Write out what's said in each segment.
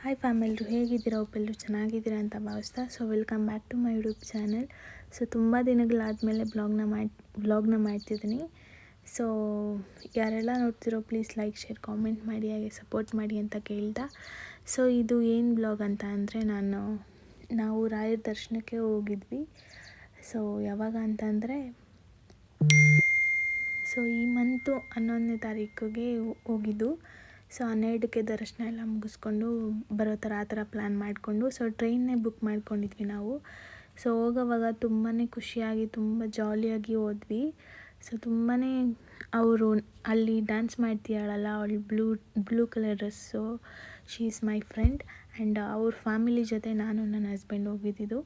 Hi ಫ್ಯಾಮಿಲ್ರು ಹೇಗಿದ್ದೀರಾ? ಒಬ್ಬೆಲ್ಲರೂ ಚೆನ್ನಾಗಿದ್ದೀರಾ ಅಂತ ಭಾವಿಸ್ತಾ so welcome back to my YouTube channel so ತುಂಬ ದಿನಗಳಾದಮೇಲೆ ಬ್ಲಾಗ್ನ ಮಾಡಿ ಬ್ಲಾಗ್ನ ಮಾಡ್ತಿದ್ದೀನಿ. ಸೊ ಯಾರೆಲ್ಲ ನೋಡ್ತಿರೋ ಪ್ಲೀಸ್ ಲೈಕ್ ಶೇರ್ ಕಾಮೆಂಟ್ ಮಾಡಿ, ಹಾಗೆ ಸಪೋರ್ಟ್ ಮಾಡಿ ಅಂತ ಕೇಳ್ದ ಸೊ ಇದು ಏನು ಬ್ಲಾಗ್ ಅಂತ ಅಂದರೆ ನಾನು, ನಾವು ರಾಯರ ದರ್ಶನಕ್ಕೆ ಹೋಗಿದ್ವಿ. ಸೊ ಯಾವಾಗ ಅಂತಂದರೆ ಸೊ ಈ ಮಂತು ಹನ್ನೊಂದನೇ ತಾರೀಕಿಗೆ ಹೋಗಿದ್ದು. ಸೊ ಹನ್ನೆರಡಕ್ಕೆ ದರ್ಶನ ಎಲ್ಲ ಮುಗಿಸ್ಕೊಂಡು ಬರೋ ಥರ ಆ ಥರ ಪ್ಲ್ಯಾನ್ ಮಾಡಿಕೊಂಡು ಸೊ ಟ್ರೈನ್ನೇ ಬುಕ್ ಮಾಡ್ಕೊಂಡಿದ್ವಿ ನಾವು. ಸೊ ಹೋಗೋವಾಗ ತುಂಬಾ ಖುಷಿಯಾಗಿ, ತುಂಬ ಜಾಲಿಯಾಗಿ ಹೋದ್ವಿ. ಸೊ ತುಂಬಾ ಅವರು ಅಲ್ಲಿ ಡ್ಯಾನ್ಸ್ ಮಾಡ್ತೀಯಾಳಲ್ಲ ಅವಳು blue blue colour dress she is my friend and ಅವ್ರ ಫ್ಯಾಮಿಲಿ ಜೊತೆ ನಾನು ನನ್ನ ಹಸ್ಬೆಂಡ್ ಹೋಗಿದ್ದಿದ್ದು.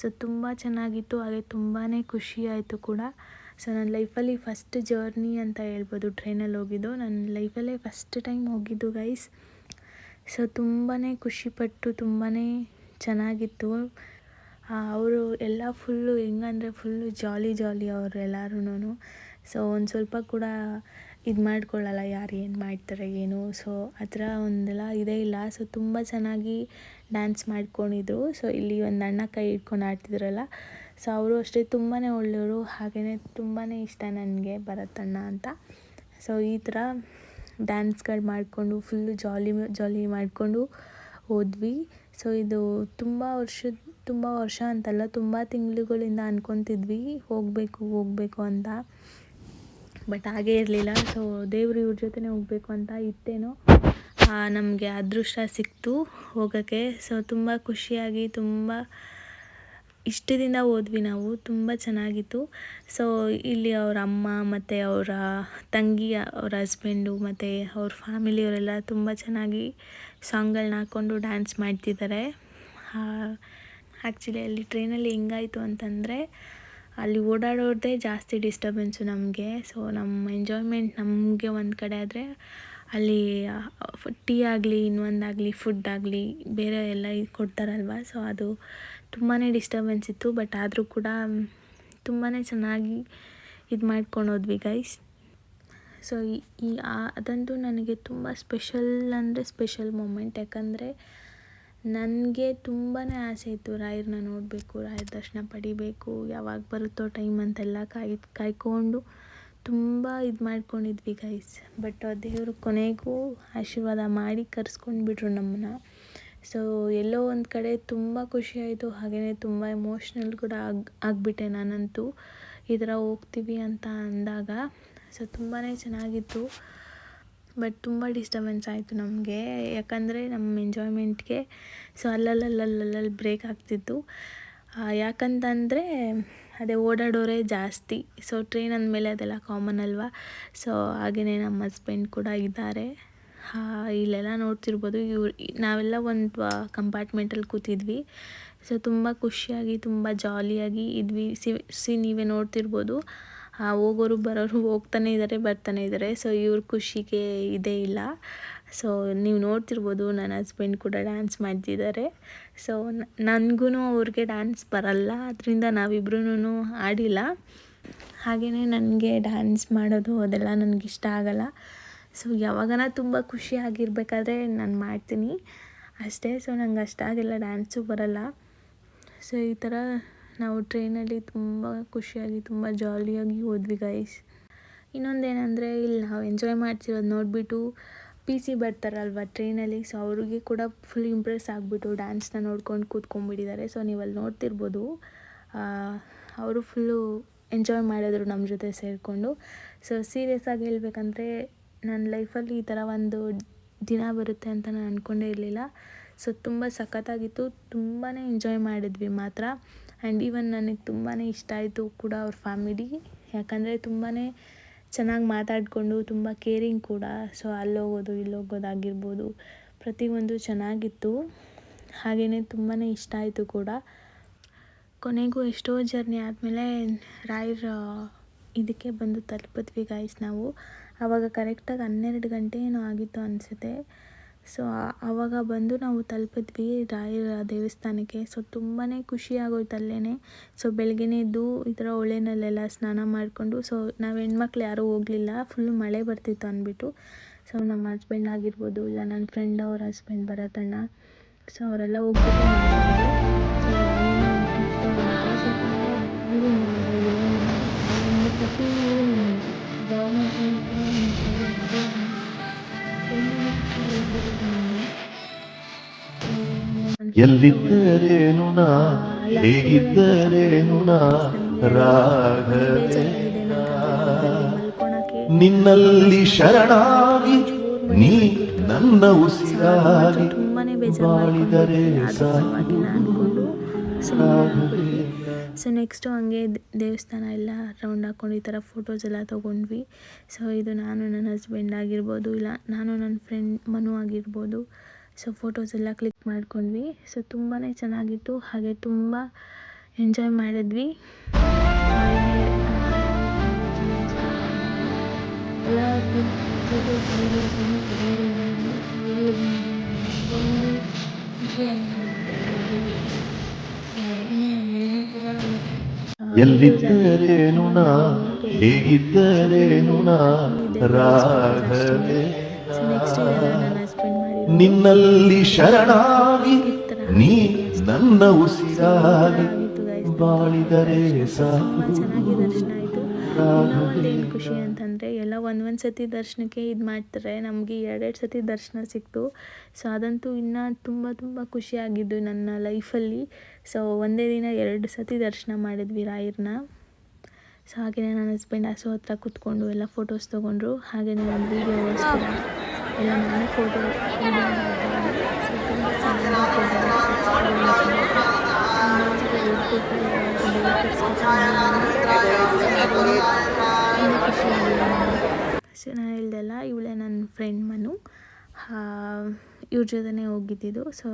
ಸೊ ತುಂಬ ಚೆನ್ನಾಗಿತ್ತು, ಹಾಗೆ ತುಂಬಾ ಖುಷಿ ಆಯಿತು ಕೂಡ. ಸೊ ನನ್ನ ಲೈಫಲ್ಲಿ ಫಸ್ಟ್ ಜರ್ನಿ ಅಂತ ಹೇಳ್ಬೋದು. ಟ್ರೈನಲ್ಲಿ ಹೋಗಿದ್ದು. ನನ್ನ ಲೈಫಲ್ಲೇ ಫಸ್ಟ್ ಟೈಮ್ ಹೋಗಿದ್ದು ಗೈಸ್ ಸೊ ತುಂಬಾ ಖುಷಿಪಟ್ಟು ತುಂಬಾ ಚೆನ್ನಾಗಿತ್ತು. ಅವರು ಎಲ್ಲ ಫುಲ್ಲು ಹೆಂಗಂದರೆ ಫುಲ್ಲು ಜಾಲಿ ಜಾಲಿ ಅವರು ಎಲ್ಲರೂ ಸೊ ಒಂದು ಸ್ವಲ್ಪ ಕೂಡ ಇದು ಮಾಡ್ಕೊಳ್ಳಲ್ಲ ಯಾರು ಏನು ಮಾಡ್ತಾರೆ, ಏನು? ಸೊ ಆ ಥರ ಒಂದೆಲ್ಲ ಇದೇ ಇಲ್ಲ. ಸೊ ತುಂಬ ಚೆನ್ನಾಗಿ ಡ್ಯಾನ್ಸ್ ಮಾಡ್ಕೊಂಡಿದ್ರು. ಸೊ ಇಲ್ಲಿ ಒಂದು ಅಣ್ಣ ಕೈ ಇಟ್ಕೊಂಡು ಆಡ್ತಿದ್ರಲ್ಲ. ಸೊ ಅವರು ಅಷ್ಟೇ ತುಂಬಾ ಒಳ್ಳೆಯವರು ಹಾಗೆಯೇ ತುಂಬಾ ಇಷ್ಟ ನನಗೆ ಭರತಣ್ಣ ಅಂತ. ಸೊ ಈ ಥರ ಡ್ಯಾನ್ಸ್ಗಳು ಮಾಡಿಕೊಂಡು ಫುಲ್ಲು ಜಾಲಿ ಜಾಲಿ ಮಾಡಿಕೊಂಡು ಹೋದ್ವಿ. ಸೊ ಇದು ತುಂಬ ವರ್ಷದ, ತುಂಬ ವರ್ಷ ಅಂತಲ್ಲ, ತುಂಬ ತಿಂಗಳುಗಳಿಂದ ಅಂದ್ಕೊತಿದ್ವಿ ಹೋಗಬೇಕು ಹೋಗಬೇಕು ಅಂತ. ಬಟ್ ಹಾಗೇ ಇರಲಿಲ್ಲ. ಸೊ ದೇವರು ಇವ್ರ ಜೊತೆನೇ ಹೋಗಬೇಕು ಅಂತ ಇತ್ತೇನೋ ನಮಗೆ ಅದೃಷ್ಟ ಸಿಕ್ತು ಹೋಗೋಕ್ಕೆ. ಸೊ ತುಂಬ ಖುಷಿಯಾಗಿ, ತುಂಬ ಇಷ್ಟದಿಂದ ಹೋದ್ವಿ ನಾವು, ತುಂಬ ಚೆನ್ನಾಗಿತ್ತು. ಸೊ ಇಲ್ಲಿ ಅವ್ರ ಅಮ್ಮ ಮತ್ತು ಅವರ ತಂಗಿ, ಅವ್ರ ಹಸ್ಬೆಂಡು ಮತ್ತು ಅವ್ರ ಫ್ಯಾಮಿಲಿಯವರೆಲ್ಲ ತುಂಬ ಚೆನ್ನಾಗಿ ಸಾಂಗ್ಗಳನ್ನ ಹಾಕ್ಕೊಂಡು ಡ್ಯಾನ್ಸ್ ಮಾಡ್ತಿದ್ದಾರೆ. ಆ್ಯಕ್ಚುಲಿ ಅಲ್ಲಿ ಟ್ರೈನಲ್ಲಿ ಹೆಂಗಾಯಿತು ಅಂತಂದರೆ, ಅಲ್ಲಿ ಓಡಾಡೋದೇ ಜಾಸ್ತಿ ಡಿಸ್ಟರ್ಬೆನ್ಸು ನಮಗೆ. ಸೊ ನಮ್ಮ ಎಂಜಾಯ್ಮೆಂಟ್ ನಮಗೆ ಒಂದು ಕಡೆ ಆದರೆ, ಅಲ್ಲಿ ಟೀ ಆಗಲಿ ಇನ್ನೊಂದಾಗಲಿ ಫುಡ್ ಆಗಲಿ, ಬೇರೆ ಎಲ್ಲ ಕೊಡ್ತಾರಲ್ವ? ಸೊ ಅದು ತುಂಬಾ ಡಿಸ್ಟರ್ಬೆನ್ಸ್ ಇತ್ತು ಬಟ್ ಆದರೂ ಕೂಡ ತುಂಬಾ ಚೆನ್ನಾಗಿ ಇದು ಮಾಡ್ಕೊಂಡು ಹೋದ್ವಿ ಗೈಸ್ ಸೊ ಈ ಅದಂತೂ ನನಗೆ ತುಂಬ ಸ್ಪೆಷಲ್ ಅಂದರೆ ಸ್ಪೆಷಲ್ ಮೂಮೆಂಟ್ ಯಾಕಂದರೆ ನನಗೆ ತುಂಬಾ ಆಸೆ ಇತ್ತು ರಾಯರನ್ನ ನೋಡಬೇಕು, ರಾಯರ ದರ್ಶನ ಪಡಿಬೇಕು, ಯಾವಾಗ ಬರುತ್ತೋ ಟೈಮ್ ಅಂತೆಲ್ಲ ಕಾಯ್, ಕಾಯ್ಕೊಂಡು ತುಂಬ ಇದು ಮಾಡ್ಕೊಂಡಿದ್ವಿ ಗೈಸ್ ಬಟ್ ದೇವರು ಕೊನೆಗೂ ಆಶೀರ್ವಾದ ಮಾಡಿ ಕರ್ಸ್ಕೊಂಡ್ಬಿಟ್ರು ನಮ್ಮನ್ನ. ಸೊ ಎಲ್ಲೋ ಒಂದು ಕಡೆ ತುಂಬ ಆಯಿತು. ಹಾಗೆಯೇ ತುಂಬ ಎಮೋಷ್ನಲ್ ಕೂಡ ಆಗಿ, ಆಗಿಬಿಟ್ಟೆ ನಾನಂತೂ. ಈ ಥರ ಹೋಗ್ತೀವಿ ಅಂತ ಅಂದಾಗ. ಸೊ ತುಂಬಾ ಚೆನ್ನಾಗಿತ್ತು. ಬಟ್ ತುಂಬ ಡಿಸ್ಟರ್ಬೆನ್ಸ್ ಆಯಿತು ನಮಗೆ. ಯಾಕಂದರೆ ನಮ್ಮ ಎಂಜಾಯ್ಮೆಂಟ್ಗೆ ಸೊ ಅಲ್ಲಲ್ಲಲ್ಲಲ್ಲಲ್ಲಿ ಬ್ರೇಕ್ ಆಗ್ತಿತ್ತು. ಯಾಕಂತಂದರೆ ಅದೇ ಓಡಾಡೋರೇ ಜಾಸ್ತಿ. ಸೊ ಟ್ರೈನ್ ಅಂದಮೇಲೆ ಅದೆಲ್ಲ ಕಾಮನ್ ಅಲ್ವಾ? ಸೊ ಹಾಗೆಯೇ ನಮ್ಮ ಹಸ್ಬೆಂಡ್ ಕೂಡ ಇದ್ದಾರೆ. ಇಲ್ಲೆಲ್ಲ ನೋಡ್ತಿರ್ಬೋದು. ಇವ್ರು ನಾವೆಲ್ಲ ಒಂದು ಕಂಪಾರ್ಟ್ಮೆಂಟಲ್ಲಿ ಕೂತಿದ್ವಿ. ಸೊ ತುಂಬ ಖುಷಿಯಾಗಿ, ತುಂಬ ಜಾಲಿಯಾಗಿ ಇದ್ವಿ. ಸಿ ಸಿ ನೀವೇ ನೋಡ್ತಿರ್ಬೋದು. ಹೋಗೋರು ಬರೋರು ಹೋಗ್ತಾನೆ ಇದ್ದಾರೆ ಬರ್ತಾನೆ ಇದ್ದಾರೆ ಸೊ ಇವ್ರ ಖುಷಿಗೆ ಇದೇ ಇಲ್ಲ. ಸೊ ನೀವು ನೋಡ್ತಿರ್ಬೋದು ನನ್ನ ಹಸ್ಬೆಂಡ್ ಕೂಡ ಡ್ಯಾನ್ಸ್ ಮಾಡ್ತಿದ್ದಾರೆ ಸೊ ನನಗೂ ಅವ್ರಿಗೆ ಡ್ಯಾನ್ಸ್ ಬರಲ್ಲ. ಅದರಿಂದ ನಾವಿಬ್ರೂ ಆಡಿಲ್ಲ. ಹಾಗೆಯೇ ನನಗೆ ಡ್ಯಾನ್ಸ್ ಮಾಡೋದು ಅದೆಲ್ಲ ನನಗಿಷ್ಟ ಆಗಲ್ಲ. ಸೊ ಯಾವಾಗನ ತುಂಬ ಖುಷಿಯಾಗಿರ್ಬೇಕಾದ್ರೆ ನಾನು ಮಾಡ್ತೀನಿ. ಅಷ್ಟೇ ಸೊ ನಂಗೆ ಅಷ್ಟಾಗಿಲ್ಲ ಡ್ಯಾನ್ಸು ಬರಲ್ಲ. ಸೊ ಈ ಥರ ನಾವು ಟ್ರೈನಲ್ಲಿ ತುಂಬ ಖುಷಿಯಾಗಿ, ತುಂಬ ಜಾಲಿಯಾಗಿ ಹೋದ್ವಿ ಗೈಸ್ ಇನ್ನೊಂದೇನೆಂದರೆ, ಇಲ್ಲಿ ನಾವು ಎಂಜಾಯ್ ಮಾಡ್ತಿರೋದು ನೋಡಿಬಿಟ್ಟು ಪಿ ಸಿ ಬರ್ತಾರಲ್ವ ಟ್ರೈನಲ್ಲಿ ಸೊ ಅವ್ರಿಗೆ ಕೂಡ ಫುಲ್ ಇಂಪ್ರೆಸ್ ಆಗಿಬಿಟ್ಟು ಡ್ಯಾನ್ಸ್ನ ನೋಡ್ಕೊಂಡು ಕೂತ್ಕೊಂಡ್ಬಿಟ್ಟಿದ್ದಾರೆ. ಸೊ ನೀವು ಅಲ್ಲಿ ನೋಡ್ತಿರ್ಬೋದು ಅವರು ಫುಲ್ಲು ಎಂಜಾಯ್ ಮಾಡಿದ್ರು ನಮ್ಮ ಜೊತೆ ಸೇರಿಕೊಂಡು. ಸೊ ಸೀರಿಯಸ್ಸಾಗಿ ಹೇಳ್ಬೇಕಂದ್ರೆ ನನ್ನ ಲೈಫಲ್ಲಿ ಈ ಥರ ಒಂದು ದಿನ ಬರುತ್ತೆ ಅಂತ ನಾನು ಅಂದ್ಕೊಂಡೇ ಇರಲಿಲ್ಲ. ಸೊ ತುಂಬ ಸಖತ್ತಾಗಿತ್ತು. ತುಂಬಾ ಎಂಜಾಯ್ ಮಾಡಿದ್ವಿ ಮಾತ್ರ. ಆ್ಯಂಡ್ ಈವನ್ ನನಗೆ ತುಂಬಾ ಇಷ್ಟ ಆಯಿತು ಕೂಡ ಅವ್ರ ಫ್ಯಾಮಿಲಿ ಯಾಕಂದರೆ ತುಂಬಾ ಚೆನ್ನಾಗಿ ಮಾತಾಡಿಕೊಂಡು, ತುಂಬ ಕೇರಿಂಗ್ ಕೂಡ. ಸೊ ಅಲ್ಲೋಗೋದು ಇಲ್ಲೋಗೋದಾಗಿರ್ಬೋದು ಪ್ರತಿಯೊಂದು ಚೆನ್ನಾಗಿತ್ತು. ಹಾಗೆಯೇ ತುಂಬಾ ಇಷ್ಟ ಆಯಿತು ಕೂಡ. ಕೊನೆಗೂ ಎಷ್ಟೋ ಜರ್ನಿ ಆದಮೇಲೆ ರಾಯರ ಇದಕ್ಕೆ ಬಂದು ತಲುಪಿದ್ವಿ ಗಾಯ್ಸ್ ನಾವು. ಆವಾಗ ಕರೆಕ್ಟಾಗಿ ಹನ್ನೆರಡು ಗಂಟೆ ಏನೋ ಆಗಿತ್ತು ಅನಿಸುತ್ತೆ ಸೊ ಆವಾಗ ಬಂದು ನಾವು ತಲುಪಿದ್ವಿ ರಾಯರ ದೇವಸ್ಥಾನಕ್ಕೆ ಸೊ ತುಂಬಾ ಖುಷಿ ಆಗೋಯ್ತು ಅಲ್ಲೇ ಸೊ ಬೆಳಗ್ಗೆನೇ ಎದ್ದು ಈ ಥರ ಹೊಳೆನಲ್ಲೆಲ್ಲ ಸ್ನಾನ ಮಾಡಿಕೊಂಡು ಸೊ ನಾವು ಹೆಣ್ಮಕ್ಳು ಯಾರೂ ಹೋಗಲಿಲ್ಲ ಫುಲ್ ಮಳೆ ಬರ್ತಿತ್ತು ಅಂದ್ಬಿಟ್ಟು ಸೊ ನಮ್ಮ ಹಸ್ಬೆಂಡ್ ಆಗಿರ್ಬೋದು ಇಲ್ಲ ನನ್ನ ಫ್ರೆಂಡ್ ಅವ್ರ ಹಸ್ಬೆಂಡ್ ಭರತಣ್ಣ ಸೊ ಅವರೆಲ್ಲ ಹೋಗ್ಬಿಟ್ಟು ಸೊ ಎಲ್ಲಿದ್ದರೇನು ನಾ? ಹೇಗಿದ್ದರೇನು ನಾ? ರಾಘವೇ ನಿನ್ನಲ್ಲಿ ಶರಣಾಗಿ ನೀ ನನ್ನ ಉಸಿರಾಗಿ ಬಾಳಿದರೆ ಅನ್ಕೊಂಡು ಸುಮ್ಮನೆ ಸೊ ನೆಕ್ಸ್ಟು ಹಂಗೆ ದೇವಸ್ಥಾನ ಎಲ್ಲ ರೌಂಡ್ ಹಾಕೊಂಡು ಈ ಥರ ಫೋಟೋಸ್ ಎಲ್ಲ ತೊಗೊಂಡ್ವಿ. ಸೊ ಇದು ನಾನು ನನ್ನ ಹಸ್ಬೆಂಡ್ ಆಗಿರ್ಬೋದು ಇಲ್ಲ ನಾನು ನನ್ನ ಫ್ರೆಂಡ್ ಮನು ಆಗಿರ್ಬೋದು. ಸೊ ಫೋಟೋಸ್ ಎಲ್ಲ ಕ್ಲಿಕ್ ಮಾಡ್ಕೊಂಡ್ವಿ. ಸೊ ತುಂಬಾ ಚೆನ್ನಾಗಿತ್ತು. ಹಾಗೆ ತುಂಬ ಎಂಜಾಯ್ ಮಾಡಿದ್ವಿ. ಹಾಗೆ, ಎಲ್ಲಿದ್ದರೇನು ನಾ? ಹೇಗಿದ್ದರೇನು ನಾ? ರಾಘವೇ ನಿನ್ನಲ್ಲಿ ಶರಣಾಗಿ ನೀ ನನ್ನ ಉಸಿರಾಗಿ. ಬಾಳಿದರೆ ಸಾಕು. ರಾಘವೇ ಖುಷಿ ಅಂತಂದರೆ ಒಂದು ಒಂದು ಸತಿ ದರ್ಶನಕ್ಕೆ ಇದು ಮಾಡ್ತಾರೆ. ನಮಗೆ ಎರಡೆರಡು ಸತಿ ದರ್ಶನ ಸಿಕ್ತು. ಸೊ ಅದಂತೂ ಇನ್ನೂ ತುಂಬ ತುಂಬ ಖುಷಿಯಾಗಿದ್ದು ನನ್ನ ಲೈಫಲ್ಲಿ ಸೊ ಒಂದೇ ದಿನ ಎರಡು ಸತಿ ದರ್ಶನ ಮಾಡಿದ್ವಿ ರಾಯರ್ನ. ಸೊ ಹಾಗೆಯೇ ನನ್ನ ಹಸ್ಬೆಂಡ್ ಹಸು ಹತ್ರ ಕೂತ್ಕೊಂಡು ಎಲ್ಲ ಫೋಟೋಸ್ ತೊಗೊಂಡ್ರು. ಹಾಗೆಯೇ ಒಂದು ವೀಡಿಯೋಗೋಸ್ಕರ ಎಲ್ಲ ನಾನು ಫೋಟೋ ನಾನು ಹೇಳ್ದಲ್ಲ, ಇವಳೇ ನನ್ನ ಫ್ರೆಂಡ್ ಮನು. ಇವ್ರ ಜೊತೆನೇ ಹೋಗಿದ್ದಿದ್ದು. ಸೊ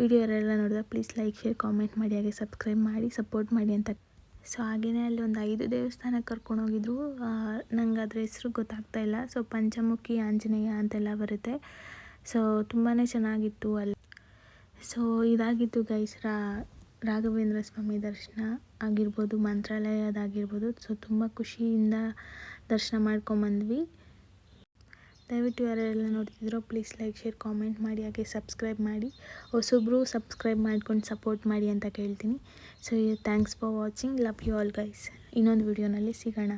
ವಿಡಿಯೋ ಯಾರೆಲ್ಲ ನೋಡಿದ್ರೆ ಪ್ಲೀಸ್ ಲೈಕ್ ಶೇರ್ ಕಾಮೆಂಟ್ ಮಾಡಿ, ಹಾಗೆ ಸಬ್ಸ್ಕ್ರೈಬ್ ಮಾಡಿ ಸಪೋರ್ಟ್ ಮಾಡಿ ಅಂತ. ಸೊ ಹಾಗೆಯೇ ಅಲ್ಲಿ ಒಂದು ಐದು ದೇವಸ್ಥಾನಕ್ಕೆ ಕರ್ಕೊಂಡೋಗಿದ್ರು ನಂಗೆ ಅದ್ರ ಹೆಸರು ಗೊತ್ತಾಗ್ತಾ ಇಲ್ಲ. ಸೊ ಪಂಚಮುಖಿ, ಆಂಜನೇಯ ಅಂತೆಲ್ಲ ಬರುತ್ತೆ. ಸೊ ತುಂಬಾ ಚೆನ್ನಾಗಿತ್ತು ಅಲ್ಲಿ. ಸೊ ಇದಾಗಿತ್ತು ಗೈಸ್ ರಾ, ರಾಘವೇಂದ್ರ ಸ್ವಾಮಿ ದರ್ಶನ ಆಗಿರ್ಬೋದು, ಮಂತ್ರಾಲಯದಾಗಿರ್ಬೋದು. ಸೊ ತುಂಬ ಖುಷಿಯಿಂದ ದರ್ಶನ ಮಾಡ್ಕೊಂಬಂದ್ವಿ. ದಯವಿಟ್ಟು ಯಾರೆಲ್ಲ ನೋಡ್ತಿದ್ರೋ ಪ್ಲೀಸ್ ಲೈಕ್ ಶೇರ್ ಕಾಮೆಂಟ್ ಮಾಡಿ, ಹಾಗೆ ಸಬ್ಸ್ಕ್ರೈಬ್ ಮಾಡಿ. ಹೊಸೊಬ್ಬರು ಸಬ್ಸ್ಕ್ರೈಬ್ ಮಾಡ್ಕೊಂಡು ಸಪೋರ್ಟ್ ಮಾಡಿ ಅಂತ ಕೇಳ್ತೀನಿ. So thanks for watching love you all guys ಇನ್ನೊಂದು ವಿಡಿಯೋನಲ್ಲಿ ಸಿಗೋಣ.